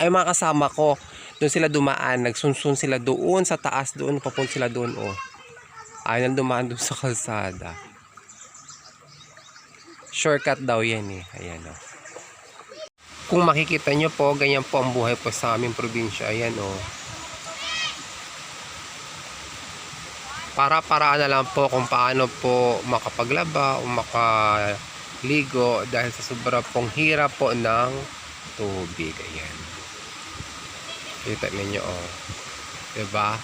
Ay mga kasama ko, doon sila dumaan, nagsunsun sila doon sa taas doon, papunta sila doon oh. Ayaw na dumaan doon sa kalsada. Shortcut daw yan eh. Ayan oh. Kung makikita nyo po, ganyan po ang buhay po sa aming probinsya. Ayan oh. Para-paraan na lang po kung paano po makapaglaba o makaligo dahil sa sobra pong hirap po ng tubig. Ayan. Kita ninyo oh. 'Di ba?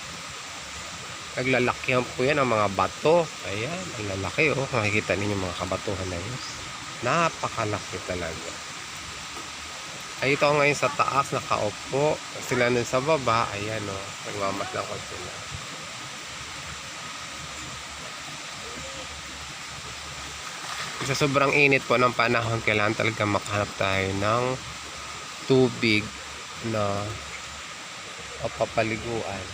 Naglalakihan po yan ang mga bato. Ayan, ang lalaki oh. Makikita ninyo mga kabatuhan na yun. Napakalaki talaga. Ay, ito ngayon sa taas, nakaupo. Sila nun sa baba. Ayan oh. Nagmamasdan ko sila. Sa sobrang init po ng panahon, kailangan talaga makahanap tayo ng tubig na papaliguan.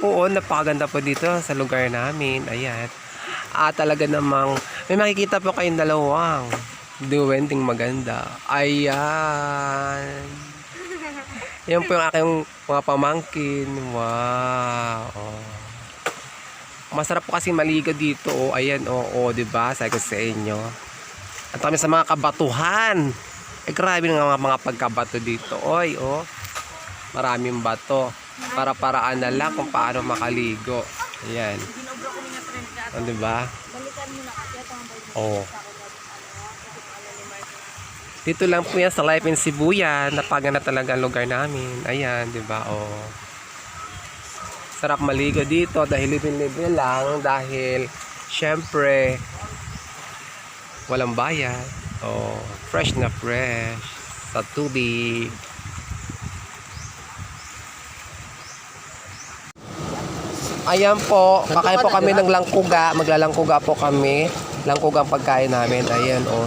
Po, oh, napakaganda po dito sa lugar namin. Ayan. Ah, talaga namang may makikita po kayong dalawang duwending maganda. Ayan. Yan po yung aking mga pamangkin. Wow. Oh. Masarap po kasi maligo dito. Oh. Ayan, oo, oh, oh, 'di ba? Sabi ko sa inyo. At kami sa mga kabatuhan. Eh, grabe nga mga, mga pagkabato dito. Oy, oh. Maraming bato. Para-paraan na lang kung paano makaligo. Ayan. Ginobra ko niya trend ka. Oh, 'di ba? Balikan mo na kasi ito ang baby. Oo. Sa ako na ano ni Mark. Dito lang po yan sa Life in Sibuyan. Napaganda talaga ang lugar namin. Ayan, di ba? Oh. Sarap maligo dito dahil libre-libre lang. Dahil, syempre, walang bayad. Oh, fresh na fresh sa tubig. Ayan po, kakain po kami ng langkuga. Maglalangkuga po kami. Langkuga ang pagkain namin. Ayan, oh.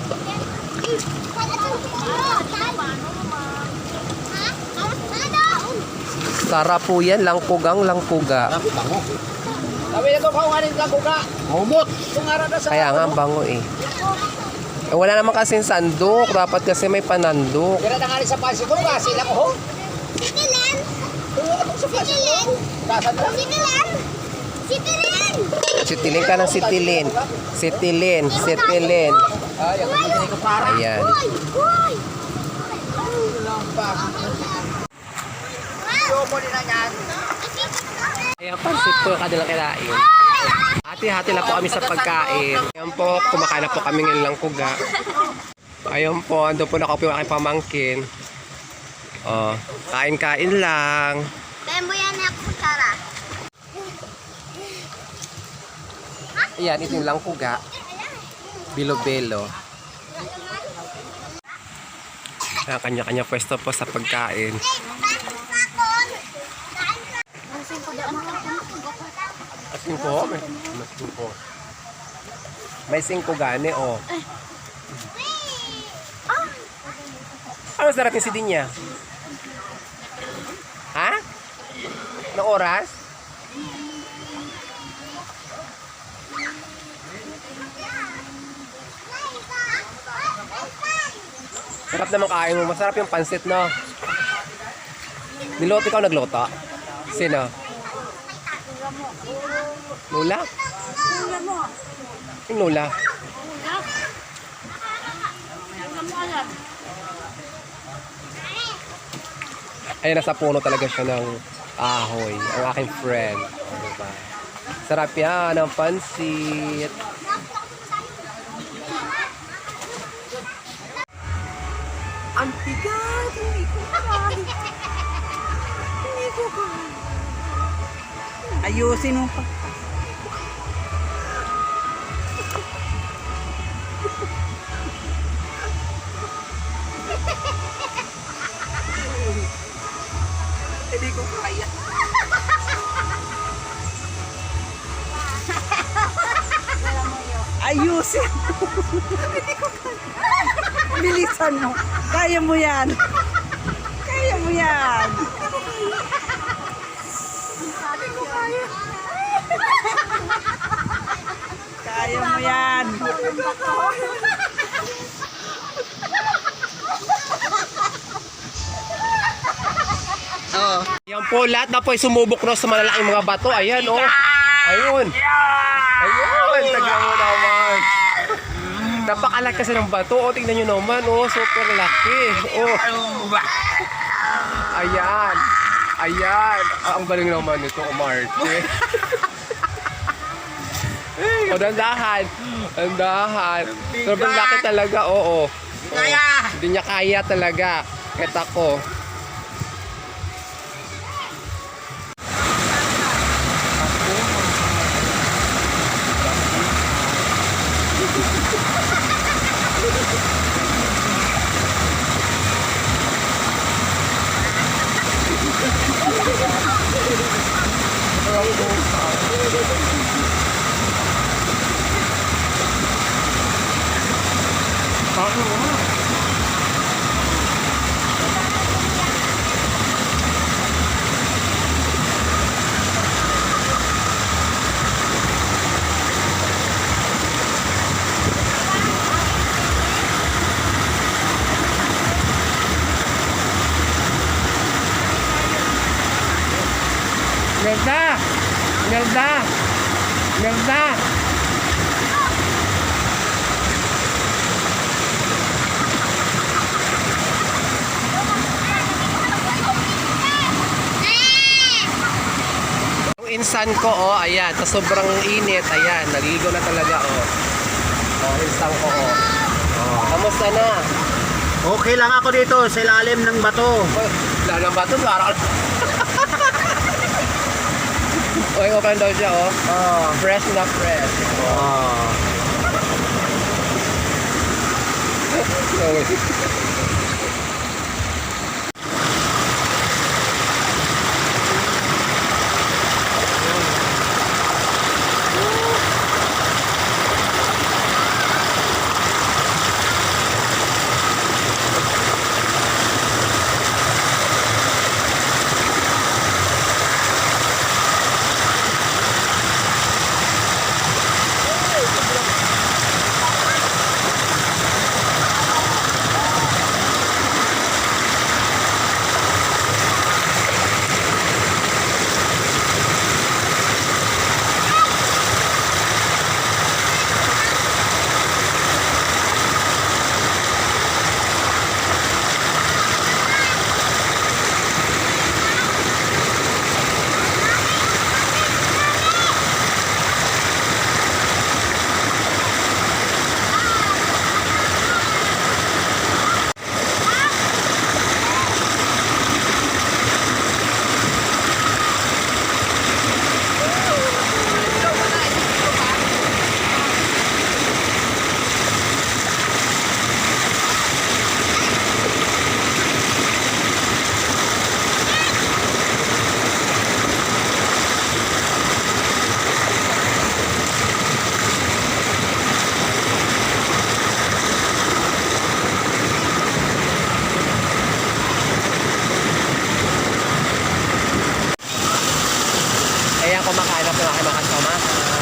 Sarap po yan, langkugang langkuga. Sabi na ito kaunganin na sa Kaya nga, ang bango eh. eh. Wala naman kasing sandok. Dapat kasi may panandok. Kira na nga sa pansi ko ka. Sila ko ho. Sitilin! Sa pansi ko. Sitilin! Sitilin! Sitilin! Sitilin ka ng sitilin. Sitilin, sitilin. Ay, ang hindi ko para. Ayan. Din na yan. Ayan, pansit po yung kanilang kinain. Hati-hati na po kami sa pagkain. Ayan po, kumakain na po kami ng langkuga. Ayan po, ando po nakaupo yung aking pamangkin. Oh, kain-kain lang. Mo yan ako sa tara. Ayan, ito yung langkuga. Bilo-belo. Ayan, kanya-kanya pwesto po sa pagkain. Asin po, may asin po. May singko gani, oh. Ano sarap yung sidin niya? Ha? Anong oras? Sarap naman kain mo. Masarap yung pansit, no? Niloto ikaw nagloto? Sino? Lula? Yung Lula? Ay, nasa puno talaga siya ng ahoy. Ang aking friend. O, diba? Sarap yan ang pansit. Ang bigat! Hindi ko kaya. Hindi ko kaya. Ayusin mo pa. Hindi ko kaya. Ayusin mo. Hindi ko kaya. Bilisan mo. Kaya mo yan. Kaya mo yan. Hindi ko kaya. Kaya mo yan. Oh. Yan po, lahat na po ay sumubok na sa malalaking mga bato. Ayan, oh. Ayun. Ayun, tignan mo naman. Napakalaki kasi ng bato. Oh, tingnan nyo naman, oh. Super laki. Oh. Ayan. Ayan. Ah, ang galing naman nito, Marte. o, dandahan. Dandahan. Sobrang laki talaga, oo. Kaya. Hindi niya kaya talaga. Kita ko. Nelda! Nelda! Nelda! Insan ko, oh, ayan, sa sobrang init, ayan, naligo na talaga, oh. Oh, insan ko, oh. Oh, kamusta na? Okay lang ako dito sa ilalim ng bato. Oh, wala na ba ito? Parang... okay, okay daw siya, oh. Oh. Fresh na fresh. Oh. Okay. มาครับชามาก